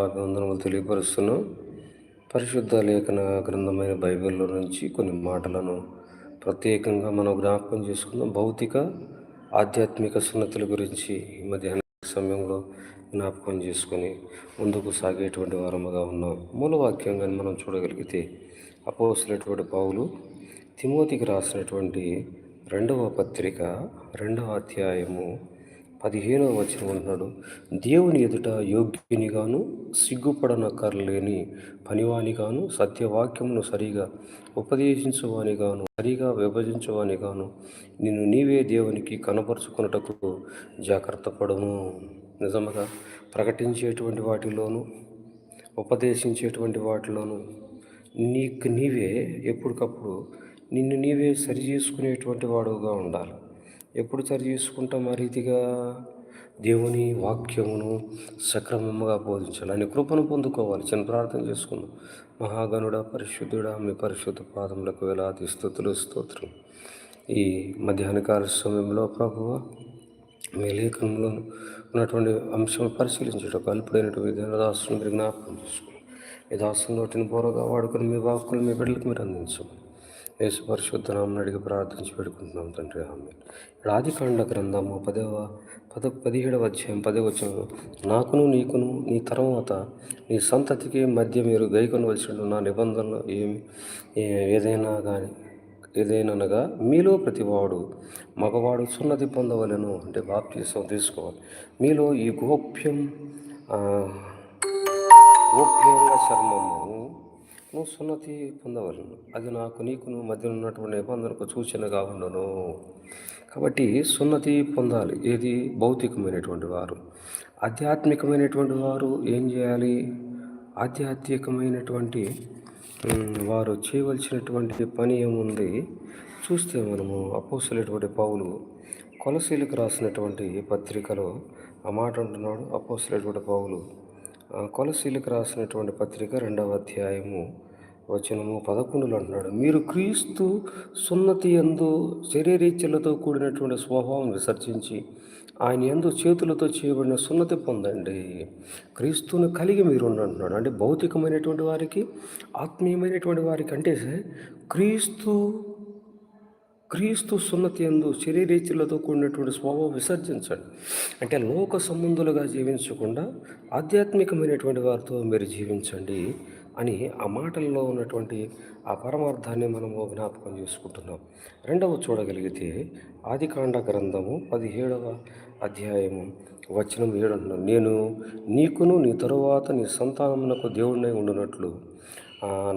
అభివందనములు తెలియపరుస్తున్నాం పరిశుద్ధ లేఖన గ్రంథమైన బైబిల్లో నుంచి కొన్ని మాటలను ప్రత్యేకంగా మనం జ్ఞాపకం చేసుకున్న భౌతిక ఆధ్యాత్మిక సున్నతుల గురించి ఈ మధ్యాహ్న సమయంలో జ్ఞాపకం చేసుకొని ముందుకు సాగేటువంటి వారముగా ఉన్నాం. మూలవాక్యంగా మనం చూడగలిగితే అపోసినటువంటి పావులు తిమోతికి రాసినటువంటి రెండవ పత్రిక రెండవ అధ్యాయము పదిహేనవ వచనం అంటున్నాడు. దేవుని ఎదుట యోగ్యునిగాను సిగ్గుపడనక్కర్లేని పనివానిగాను సత్యవాక్యమును సరిగా ఉపదేశించువానిగాను సరిగా విభజించువానిగాను నిన్ను నీవే దేవునికి కనపరుచుకున్నటకు జాగ్రత్త పడము నిజముగా ప్రకటించేటువంటి వాటిలోను ఉపదేశించేటువంటి వాటిలోను నీకు నీవే ఎప్పటికప్పుడు నిన్ను నీవే సరి చేసుకునేటువంటి వాడుగా ఉండాలి. ఎప్పుడు సరి చేసుకుంటాం ఆ రీతిగా దేవుని వాక్యమును సక్రమముగా బోధించాలి. అని కృపను పొందుకోవాలి. చిన్న ప్రార్థన చేసుకుందాం. మహాగణుడ పరిశుద్ధుడా మీ పరిశుద్ధ పాదములకు వేలాది స్థుతులు స్తోత్రం. ఈ మధ్యాహ్నకాల సమయంలో ప్రభువ మీ లేఖనంలో ఉన్నటువంటి అంశం పరిశీలించడం అల్పుడైనటువంటి దేవదాసుని మీరు జ్ఞాపకం చేసుకుని ఈ దాసుని నోటిని బోరగా వాడుకుని మీ వాక్కులు మీ బిడ్డలకు మీరు అందించండి. యేసు పరిశుద్ధనామని అడిగి ప్రార్థించి పెట్టుకుంటున్నాం తండ్రి ఆమె ఇక్కడ ఆదికాండ గ్రంథము పదవ పద పదిహేడవ అధ్యాయం పదవ వచ్చిన నాకును నీకును నీ తర్వాత నీ సంతతికి మధ్య మీరు గైకొనవలసిన నా నిబంధనలు ఏమి? ఏదైనా కానీ ఏదైనగా మీలో ప్రతివాడు మగవాడు సున్నతి పొందవలను అంటే బాప్తీసం తీసుకోవాలి. మీలో ఈ గోప్యం గోప్యంగా చర్మము నువ్వు సున్నతి పొందవలను. అది నాకు నీకును మధ్య ఉన్నటువంటి నిబంధనకు సూచనగా ఉండను. కాబట్టి సున్నతి పొందాలి. ఏది? భౌతికమైనటువంటి వారు. ఆధ్యాత్మికమైనటువంటి వారు ఏం చేయాలి? ఆధ్యాత్మికమైనటువంటి వారు చేయవలసినటువంటి పని ఏముంది? చూస్తే మనము అపోసలేటువంటి పౌలు కొలసీలకు రాసినటువంటి పత్రికలో ఆ మాట అంటున్నాడు అపోసలేటువంటి పౌలు. కొలసీలకు రాసినటువంటి పత్రిక రెండవ అధ్యాయము వచనము పదకొండులో అంటున్నాడు. మీరు క్రీస్తు సున్నతి ఎందు శరీరీచ్యలతో కూడినటువంటి స్వభావం విసర్జించి ఆయన ఎందు చేతులతో చేయబడిన సున్నతి పొందండి. క్రీస్తును కలిగి మీరు అంటున్నాడు. అంటే భౌతికమైనటువంటి వారికి ఆత్మీయమైనటువంటి వారికి అంటే క్రీస్తు క్రీస్తు సున్నతి ఎందు శరీరీచులతో కూడినటువంటి స్వభావం విసర్జించండి. అంటే లోక సంబంధులుగా జీవించకుండా ఆధ్యాత్మికమైనటువంటి వారితో మీరు జీవించండి. అని ఆ మాటల్లో ఉన్నటువంటి ఆ పరమార్థాన్ని మనము జ్ఞాపకం చేసుకుంటున్నాం. రెండవ చూడగలిగితే ఆదికాండ గ్రంథము పదిహేడవ అధ్యాయము వచనం ఏడు నేను నీకును నీ తరువాత నీ సంతానమునకు దేవుడినై ఉండునట్లు.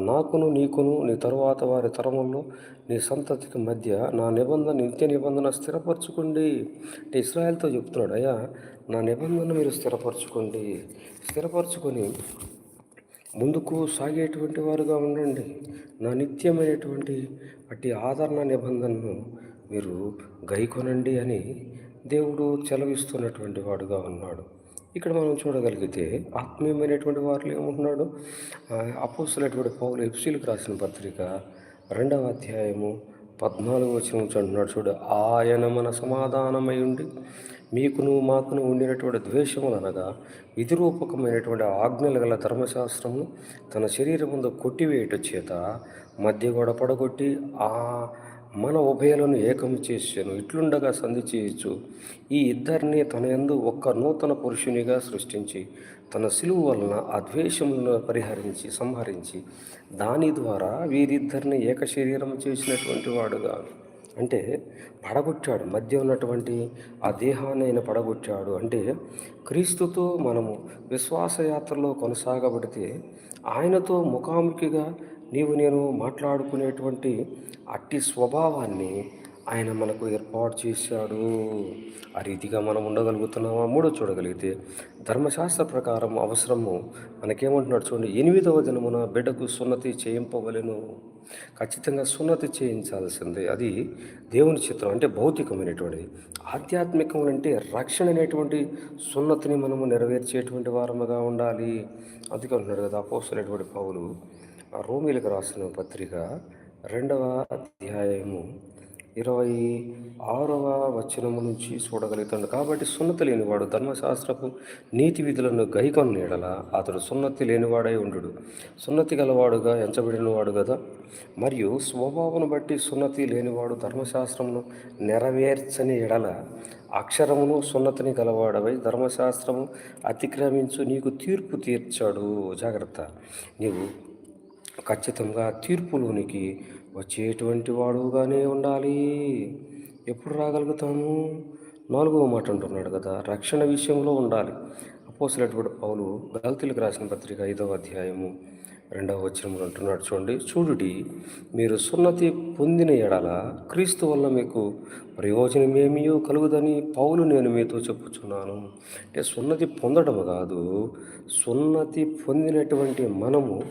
నాకును నీకును నీ తరువాత వారి తరములో నీ సంతతికి మధ్య నా నిబంధన నిత్య నిబంధన స్థిరపరచుకోండి. అంటే ఇస్రాయల్తో చెప్తున్నాడు అయ్యా నా నిబంధన మీరు స్థిరపరచుకోండి. స్థిరపరచుకొని ముందుకు సాగేటువంటి వారుగా ఉండండి. నా నిత్యమైనటువంటి అట్టి ఆదరణ నిబంధనను మీరు గైకొనండి అని దేవుడు చెలవిస్తున్నటువంటి వాడుగా ఉన్నాడు. ఇక్కడ మనం చూడగలిగితే ఆత్మీయమైనటువంటి వారిలో ఏమంటున్నాడు? అపోస్తున్నటువంటి పౌలు ఎప్సీలకు రాసిన పత్రిక రెండవ అధ్యాయము పద్నాలుగు వచ్చిన అంటున్నాడు చూడు ఆయన మన సమాధానమై ఉండి మీకును మాకును ఉండినటువంటి ద్వేషములు అనగా విధిరూపకమైనటువంటి ఆజ్ఞలు గల ధర్మశాస్త్రము తన శరీరం ముందు కొట్టివేయట చేత మధ్య గోడ పడగొట్టి ఆ మన ఉభయలను ఏకం చేసాను. ఇట్లుండగా సంధి చేయొచ్చు ఈ ఇద్దరిని తన ఎందు ఒక్క నూతన పురుషునిగా సృష్టించి తన సిలువు వలన ఆ ద్వేషములను పరిహరించి సంహరించి దాని ద్వారా వీరిద్దరిని ఏక శరీరం చేసినటువంటి వాడుగా అంటే పడగొచ్చాడు మధ్య ఉన్నటువంటి ఆ దేహాన్ని ఆయన పడగొచ్చాడు అంటే క్రీస్తుతో మనము విశ్వాసయాత్రలో కొనసాగబడితే ఆయనతో ముఖాముఖిగా నీవు నేను మాట్లాడుకునేటువంటి అట్టి స్వభావాన్ని ఆయన మనకు ఏర్పాటు చేశాడు. ఆ రీతిగా మనం ఉండగలుగుతున్నామా? మూడో చూడగలిగితే ధర్మశాస్త్ర ప్రకారం అవసరము. మనకేమంటున్నాడు చూడండి ఎనిమిదవ దినమున బిడ్డకు సున్నతి చేయింపవలను. ఖచ్చితంగా సున్నతి చేయించాల్సిందే. అది దేవుని చిత్రం అంటే భౌతికమైనటువంటిది. ఆధ్యాత్మికం అంటే రక్షణ అనేటువంటి సున్నతిని మనము నెరవేర్చేటువంటి వారముగా ఉండాలి. అందుకే అంటున్నాడు కదా అపోసలేటువంటి పౌలు. రోమిలకు రాసిన పత్రిక రెండవ అధ్యాయము ఇరవై ఆరవ వచనము నుంచి చూడగలుగుతాడు కాబట్టి సున్నతి లేనివాడు ధర్మశాస్త్రపు నీతి విధులను గైకొన్న నీడల అతడు సున్నతి లేనివాడై ఉండు సున్నతి గలవాడుగా ఎంచబడినవాడు కదా మరియు స్వభావం బట్టి సున్నతి లేనివాడు ధర్మశాస్త్రమును నెరవేర్చని ఎడల అక్షరమును సున్నతిని గలవాడవై ధర్మశాస్త్రము అతిక్రమించు నీకు తీర్పు తీర్చాడు. జాగ్రత్త. నీవు ఖచ్చితంగా తీర్పులోనికి వచ్చేటువంటి వాడుగానే ఉండాలి. ఎప్పుడు రాగలుగుతాము? నాలుగవ మాట అంటున్నాడు కదా రక్షణ విషయంలో ఉండాలి. అపోసలటువంటి పౌలు గల్తీలకు రాసిన పత్రిక ఐదవ అధ్యాయము రెండవ వచనంలో అంటున్నాడు చూడండి. చూడుడి మీరు సున్నతి పొందిన ఎడల క్రీస్తు వల్ల మీకు ప్రయోజనమేమియో కలుగుదని పౌలు నేను మీతో చెప్పుచున్నాను. అంటే సున్నతి పొందడం కాదు సున్నతి పొందినటువంటి మనము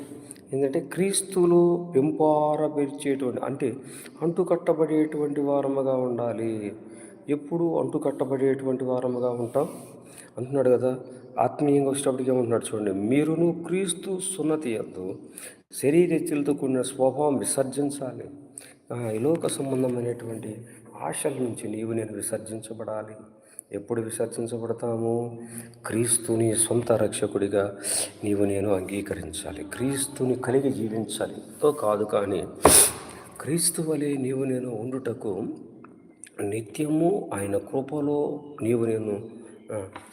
ఏంటంటే క్రీస్తులు పెంపారపరిచేటువంటి అంటే అంటుకట్టబడేటువంటి వారముగా ఉండాలి. ఎప్పుడు అంటుకట్టబడేటువంటి వారముగా ఉంటాం? అంటున్నాడు కదా ఆత్మీయంగా వచ్చేటప్పటికి ఏమంటున్నాడు చూడండి మీరును క్రీస్తు సున్నతి ఎందు శరీరెచ్చులతో కూడిన స్వభావం విసర్జించాలి. ఈ లోక సంబంధమైనటువంటి ఆశల నుంచి నీవు నేను విసర్జించబడాలి. ఎప్పుడు విసర్జించబడతాము? క్రీస్తుని సొంత రక్షకుడిగా నీవు నేను అంగీకరించాలి. క్రీస్తుని కలిగి జీవించాలి. తో కాదు కానీ క్రీస్తు వలె నీవు నేను ఉండుటకు నిత్యము ఆయన కృపలో నీవు నేను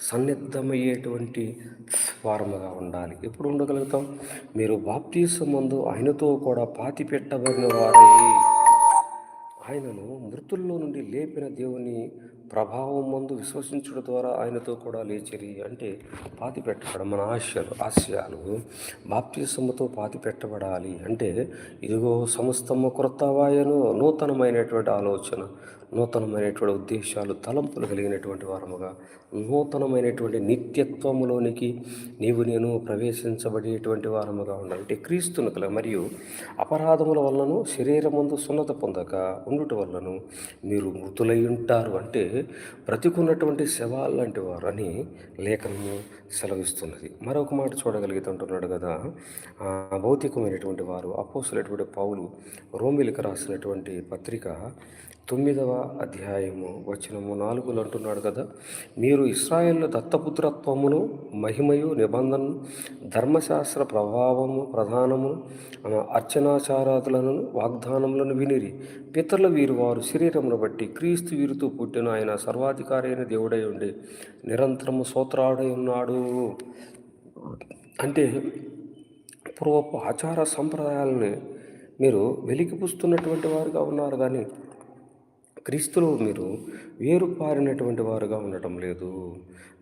సన్నిద్ధమయ్యేటువంటి వారముగా ఉండాలి. ఎప్పుడు ఉండగలుగుతాం? మీరు బాప్తీసం ముందు ఆయనతో కూడా పాతి పెట్టబడిన వారై. ఆయనను మృతుల్లో నుండి లేపిన దేవుని ప్రభావం ముందు విశ్వసించడం ద్వారా ఆయనతో కూడా లేచిరి అంటే పాతి పెట్టబడం మన ఆశయాలు ఆశయాలు బాప్తిసమ్మతో పాతి పెట్టబడాలి అంటే ఇదిగో సమస్తము క్రొత్తవాయను నూతనమైనటువంటి ఆలోచన. నూతనమైనటువంటి ఉద్దేశాలు తలంపులు కలిగినటువంటి వారముగా నూతనమైనటువంటి నిత్యత్వములోనికి నీవు నేను ప్రవేశించబడేటువంటి వారముగా ఉండాలి అంటే క్రీస్తును కల మరియు అపరాధముల వలనను శరీరమందు సున్నత పొందక ఉండుట వలనను మీరు మృతులై ఉంటారు. అంటే బ్రతికున్నటువంటి శవాలు లాంటి వారు అని లేఖనము సెలవిస్తున్నది. మరొక మాట చూడగలుగుతుంటున్నాడు కదా. భౌతికమైనటువంటి వారు అపోసులైనటువంటి పౌలు రోమిలకు రాసినటువంటి పత్రిక తొమ్మిదవ అధ్యాయము వచనము నాలుగులు అంటున్నాడు కదా మీరు ఇస్రాయేల్ దత్తపుత్రత్వమును మహిమయు నిబంధన ధర్మశాస్త్ర ప్రభావము ప్రధానము అర్చనాచారాదులను వాగ్దానములను వినిరి. పితరుల వీరు వారు శరీరమును బట్టి క్రీస్తు వీరితో పుట్టిన ఆయన సర్వాధికారి అయిన దేవుడై ఉండి నిరంతరము సోత్రాడై ఉన్నాడు. అంటే పూర్వపు ఆచార సంప్రదాయాలని మీరు వెలికిపుస్తున్నటువంటి వారుగా ఉన్నారు కానీ క్రీస్తులో మీరు వేరు పారినటువంటి వారుగా ఉండటం లేదు.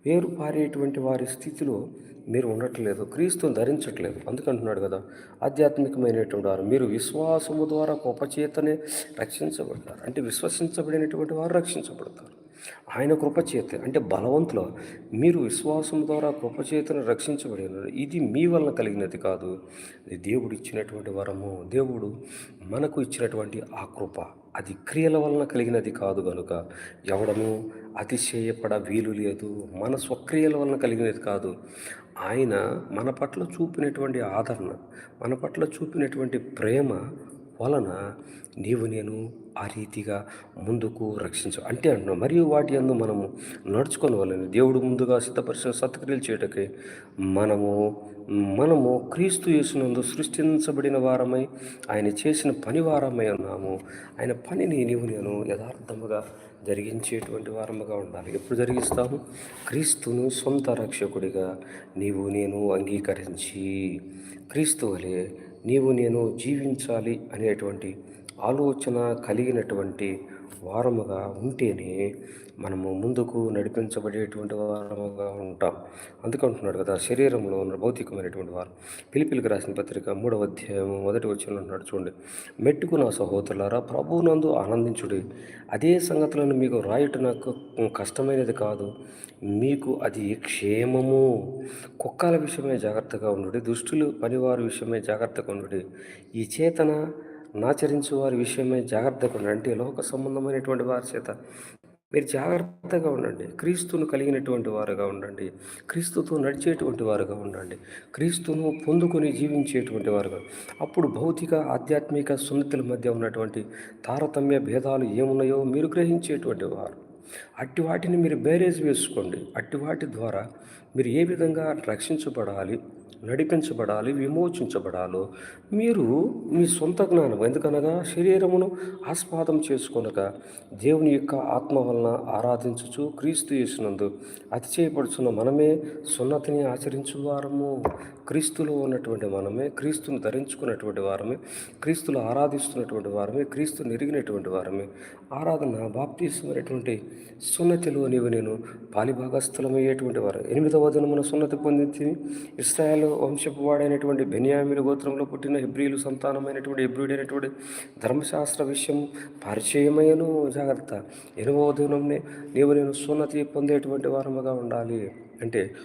వేరు పారేటువంటి వారి స్థితిలో మీరు ఉండట్లేదు. క్రీస్తుని ధరించట్లేదు. అందుకంటున్నాడు కదా ఆధ్యాత్మికమైనటువంటి వారు. మీరు విశ్వాసము ద్వారా కృపచేతనే రక్షించబడతారు. అంటే విశ్వసించబడినటువంటి వారు రక్షించబడతారు. ఆయన కృపచేత అంటే బలవంతులు మీరు విశ్వాసం ద్వారా కృపచేతను రక్షించబడిన ఇది మీ వలన కలిగినది కాదు. దేవుడు ఇచ్చినటువంటి వరము. దేవుడు మనకు ఇచ్చినటువంటి ఆ కృప. అది క్రియల వలన కలిగినది కాదు కనుక ఎవడము అతిశయపడ వీలు లేదు. మన స్వక్రియల వలన కలిగినది కాదు. ఆయన మన పట్ల చూపినటువంటి ఆదరణ మన పట్ల చూపినటువంటి ప్రేమ వలన నీవు నేను ఆ రీతిగా ముందుకు రక్షించ అంటే అంటున్నాం మరియు వాటి అందు మనము నడుచుకొని వాళ్ళని దేవుడు ముందుగా సిద్ధపరిచిన సత్క్రియలు చేయటకి మనము మనము క్రీస్తు యేసునందు సృష్టించబడిన వారమై ఆయన చేసిన పని వారమై ఉన్నాము. ఆయన పనిని నీవు నేను యథార్థముగా జరిగించేటువంటి వారముగా ఉండాలి. ఎప్పుడు జరిగిస్తాము? క్రీస్తును సొంత రక్షకుడిగా నీవు నేను అంగీకరించి క్రీస్తు వలె నీవు నేను జీవించాలి అనేటువంటి ఆలోచన కలిగినటువంటి వారముగా ఉంటేనే మనము ముందుకు నడిపించబడేటువంటి వారముగా ఉంటాం. అందుకంటున్నాడు కదా శరీరంలో ఉన్న భౌతికమైనటువంటి వారు. పిలిపిలికి రాసిన పత్రిక మూడవ అధ్యాయం మొదటి వచ్చిన ఉంటున్నాడు చూడండి. మెట్టుకు నా సహోదరులారా ప్రభువునందు ఆనందించుడి. అదే సంగతులను మీకు రాయట నాకు కష్టమైనది కాదు. మీకు అది క్షేమము. కుక్కల విషయమే జాగ్రత్తగా ఉండు దుష్టులు పనివారి విషయమే జాగ్రత్తగా ఉండు ఈ చేతన నాచరించు వారి విషయమై జాగ్రత్తగా ఉండండి. అంటే లోక సంబంధమైనటువంటి వారి చేత మీరు జాగ్రత్తగా ఉండండి. క్రీస్తును కలిగినటువంటి వారుగా ఉండండి. క్రీస్తుతో నడిచేటువంటి వారుగా ఉండండి. క్రీస్తును పొందుకొని జీవించేటువంటి వారుగా. అప్పుడు భౌతిక ఆధ్యాత్మిక సున్నతుల మధ్య ఉన్నటువంటి తారతమ్య భేదాలు ఏమున్నాయో మీరు గ్రహించేటువంటి వారు. అట్టి వాటిని మీరు బేరేజ్ వేసుకోండి. అట్టి వాటి ద్వారా మీరు ఏ విధంగా రక్షించబడాలి? నడిపించబడాలి విమోచించబడాలో. మీరు మీ సొంత జ్ఞానం ఎందుకనగా శరీరమును ఆస్వాదం చేసుకొనక దేవుని యొక్క ఆత్మ వలన ఆరాధించుచు క్రీస్తు చేసినందు అతిచేయపడుచున్న మనమే సున్నతిని ఆచరించు వారము. క్రీస్తులో ఉన్నటువంటి మనమే క్రీస్తును ధరించుకున్నటువంటి వారమే క్రీస్తులు ఆరాధిస్తున్నటువంటి వారమే క్రీస్తు నెరిగినటువంటి వారమే. ఆరాధన బాప్తీసమైనటువంటి సున్నతిలో నీవు నేను పాలిభాగస్థలమయ్యేటువంటి వారు. ఎనిమిదవ దినమున సున్నతి పొందించి ఇస్రాయల్ వంశపు వాడైనటువంటి బెనియామిల గోత్రంలో పుట్టిన హెబ్రిలు సంతానమైనటువంటి హెబ్రిడైనటువంటి ధర్మశాస్త్ర విషయం పరిచయమయ్యను. జాగ్రత్త. ఎనిమిదవ దినంనే నీవు నేను సున్నతి పొందేటువంటి వారముగా ఉండాలి. అంటే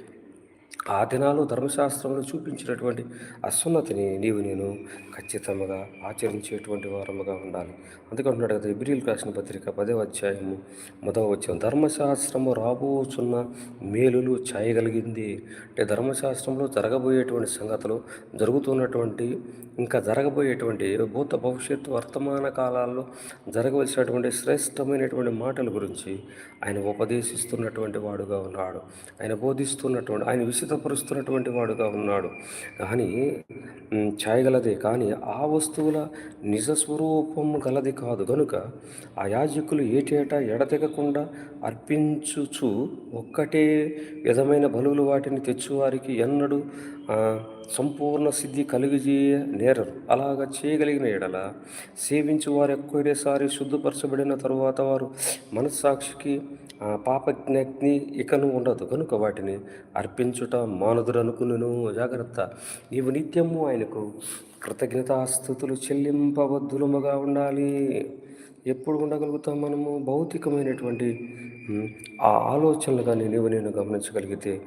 ఆ దినాలు ధర్మశాస్త్రంలో చూపించినటువంటి అసున్నతిని నీవు నేను ఖచ్చితంగా ఆచరించేటువంటి వారముగా ఉండాలి. అందుకంటున్నాడు కదా ఇబ్రిల్ రాసిన పత్రిక పదే అధ్యాయము మొదవ వచ్చాం ధర్మశాస్త్రము రాబోచున్న మేలులు చేయగలిగింది. అంటే ధర్మశాస్త్రంలో జరగబోయేటువంటి సంగతులు జరుగుతున్నటువంటి ఇంకా జరగబోయేటువంటి భూత భవిష్యత్తు వర్తమాన కాలాల్లో జరగవలసినటువంటి శ్రేష్టమైనటువంటి మాటల గురించి ఆయన ఉపదేశిస్తున్నటువంటి వాడుగా ఉన్నాడు. ఆయన బోధిస్తున్నటువంటి ఆయన విసితపరుస్తున్నటువంటి వాడుగా ఉన్నాడు. కానీ చేయగలదే కానీ ఆ వస్తువుల నిజ స్వరూపం గలది కాదు. కనుక ఆ యాజకులు ఏటేటా ఎడతెగకుండా అర్పించుచు ఒక్కటే విధమైన బలువులు వాటిని తెచ్చువారికి ఎన్నడూ సంపూర్ణ సిద్ధి కలుగజేయ నేరరు. అలాగ చేయగలిగిన ఎడల సేవించి వారు ఎక్కువసారి శుద్ధపరచబడిన తరువాత వారు మనస్సాక్షికి పాపజ్ఞాగ్ని ఇకను ఉండదు. కనుక వాటిని అర్పించుట మానదురనుకును జాగ్రత్త. నీవు నిత్యము ఆయనకు కృతజ్ఞతాస్థుతులు చెల్లింపబద్ధులముగా ఉండాలి. ఎప్పుడు ఉండగలుగుతాం మనము? భౌతికమైనటువంటి ఆ ఆలోచనలు కానీ నీవు నేను గమనించగలిగితే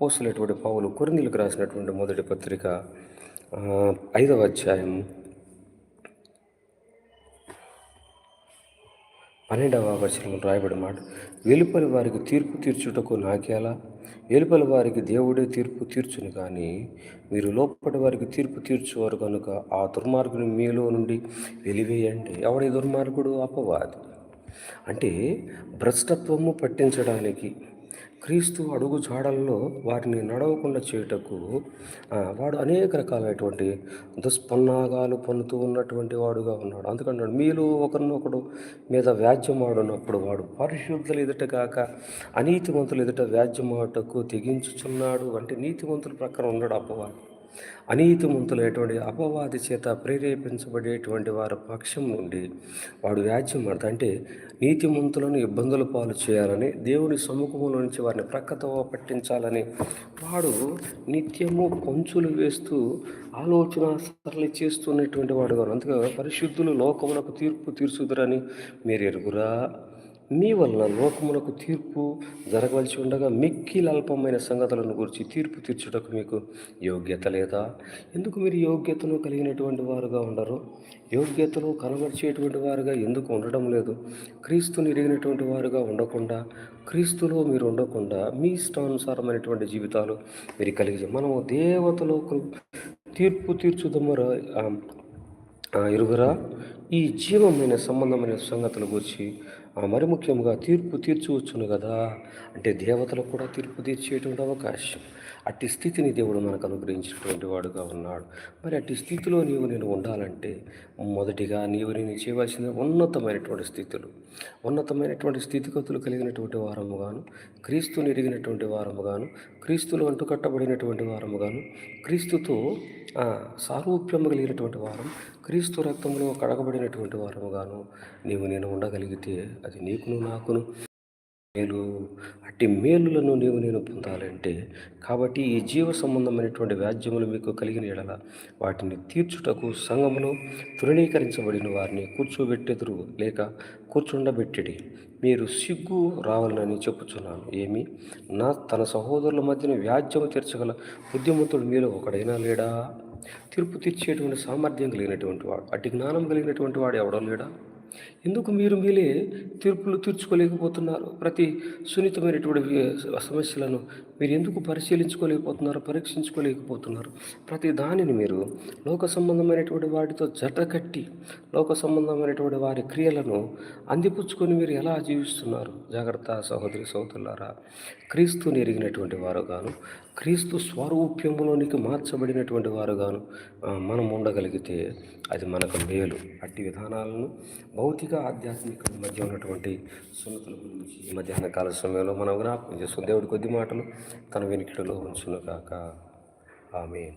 పోసలేటువంటి పావులు కొరిందులకు రాసినటువంటి మొదటి పత్రిక ఐదవ అధ్యాయం. పన్నెండవ వచనం రాయబడి మాట వెలుపలి వారికి తీర్పు తీర్చుటకు నాకేలా? వెలుపల వారికి దేవుడే తీర్పు తీర్చును కానీ మీరు లోపటి వారికి తీర్పు తీర్చువారు కనుక ఆ దుర్మార్గుని మీలో నుండి వెలివేయండి. ఎవడి దుర్మార్గుడు? అపవాది. అంటే భ్రష్టత్వము పట్టించడానికి క్రీస్తు అడుగు జాడల్లో వాటిని నడవకుండా చేయుటకు వాడు అనేక రకాలైనటువంటి దుష్పన్నాగాలు పన్నుతూ ఉన్నటువంటి వాడుగా ఉన్నాడు. అందుకన్నాడు మీలో ఒకరినొకడు మీద వ్యాజ్యమాడున్నప్పుడు వాడు పరిశుద్ధులు ఎదుట కాక అనీతిమంతులు ఎదుట వ్యాజ్యమాటకు తెగించుచున్నాడు. అంటే నీతిమంతుల ప్రకారం ఉన్నాడు అప్పవాడు అనీతిమంతులైనటువంటి అపవాది చేత ప్రేరేపించబడేటువంటి వారి పక్షం నుండి వాడు వ్యాజ్యం అంటే నీతిమంతులను ఇబ్బందుల పాలు చేయాలని దేవుని సముఖంలో నుంచి వారిని ప్రక్కతో పట్టించాలని వాడు నిత్యము కొంచులు వేస్తూ ఆలోచన సరళి చేస్తున్నటువంటి వాడు గారు అందుకే పరిశుద్ధులు లోకమునకు తీర్పు తీర్చుదురని మీరు ఎరుగురా మీ వలన లోకములకు తీర్పు జరగవలసి ఉండగా మిక్కిలి అల్పమైన సంగతులను గురించి తీర్పు తీర్చుటకు మీకు యోగ్యత లేదా? ఎందుకు మీరు యోగ్యతను కలిగినటువంటి వారుగా ఉండరు? యోగ్యతను కనబరిచేటువంటి వారుగా ఎందుకు ఉండడం లేదు? క్రీస్తుని ఎరిగినటువంటి వారుగా ఉండకుండా క్రీస్తులో మీరు ఉండకుండా మీ ఇష్టానుసారమైనటువంటి జీవితాలు మీరు కలిగి మనము దేవతలో తీర్పు తీర్చుదమ్మరా ఇరుగురా ఈ జీవమైన సంబంధమైన సంగతుల గురించి మరి ముఖ్యంగా తీర్పు తీర్చవచ్చును కదా. అంటే దేవతలకు కూడా తీర్పు తీర్చేటువంటి అవకాశం. అట్టి స్థితిని దేవుడు మనకు అనుగ్రహించినటువంటి వాడుగా ఉన్నాడు. మరి అట్టి స్థితిలో నీవు నేను ఉండాలంటే మొదటిగా నీవు నేను చేయవలసిన ఉన్నతమైనటువంటి స్థితులు ఉన్నతమైనటువంటి స్థితిగతులు కలిగినటువంటి వారముగాను క్రీస్తుని ఎరిగినటువంటి వారముగాను క్రీస్తులు అంటుకట్టబడినటువంటి వారముగాను క్రీస్తుతో సారూప్యము కలిగినటువంటి వారం క్రీస్తు రక్తంలో కడగబడినటువంటి వారముగాను నీవు నేను ఉండగలిగితే అది నీకును నాకును మేలు అట్టి మేలులను నీవు నేను పొందాలంటే కాబట్టి ఈ జీవ సంబంధమైనటువంటి వ్యాజ్యములు మీకు కలిగిన ఎడల వాటిని తీర్చుటకు సంఘములో తృణీకరించబడిన వారిని కూర్చోబెట్టెదురు లేక కూర్చుండబెట్టిడి. మీరు సిగ్గు రావాలని చెప్పుచున్నాను. ఏమి? నా తన సహోదరుల మధ్యన వ్యాజ్యము తీర్చగల బుద్ధిమంతుడు మీలో ఒకడైనా లేడా? తీర్పు తీర్చేటువంటి సామర్థ్యం కలిగినటువంటి వాడు అటు జ్ఞానం కలిగినటువంటి వాడు ఎవడో లేడా? ఎందుకు మీరు మీరే తీర్పులు తీర్చుకోలేకపోతున్నారు? ప్రతి సున్నితమైనటువంటి సమస్యలను మీరు ఎందుకు పరిశీలించుకోలేకపోతున్నారు పరీక్షించుకోలేకపోతున్నారు? ప్రతి దానిని మీరు లోక సంబంధమైనటువంటి వాటితో జతకట్టి లోక సంబంధమైనటువంటి వారి క్రియలను అందిపుచ్చుకొని మీరు ఎలా జీవిస్తున్నారు? జాగ్రత్త సహోదరి సహోదరులారా క్రీస్తుని ఎరిగినటువంటి వారు గాను క్రీస్తు స్వరూప్యములోనికి మార్చబడినటువంటి వారు గాను మనం ఉండగలిగితే అది మనకు మేలు. అట్టి విధానాలను భౌతిక ఆధ్యాత్మిక మధ్య ఉన్నటువంటి సున్నతుల గురించి ఈ మధ్యాహ్న కాల సమయంలో మనం జ్ఞాపకం చేసుకుని దేవుడి కొద్ది మాటలు తన వెనుకలో ఉంచును కాక ఆమె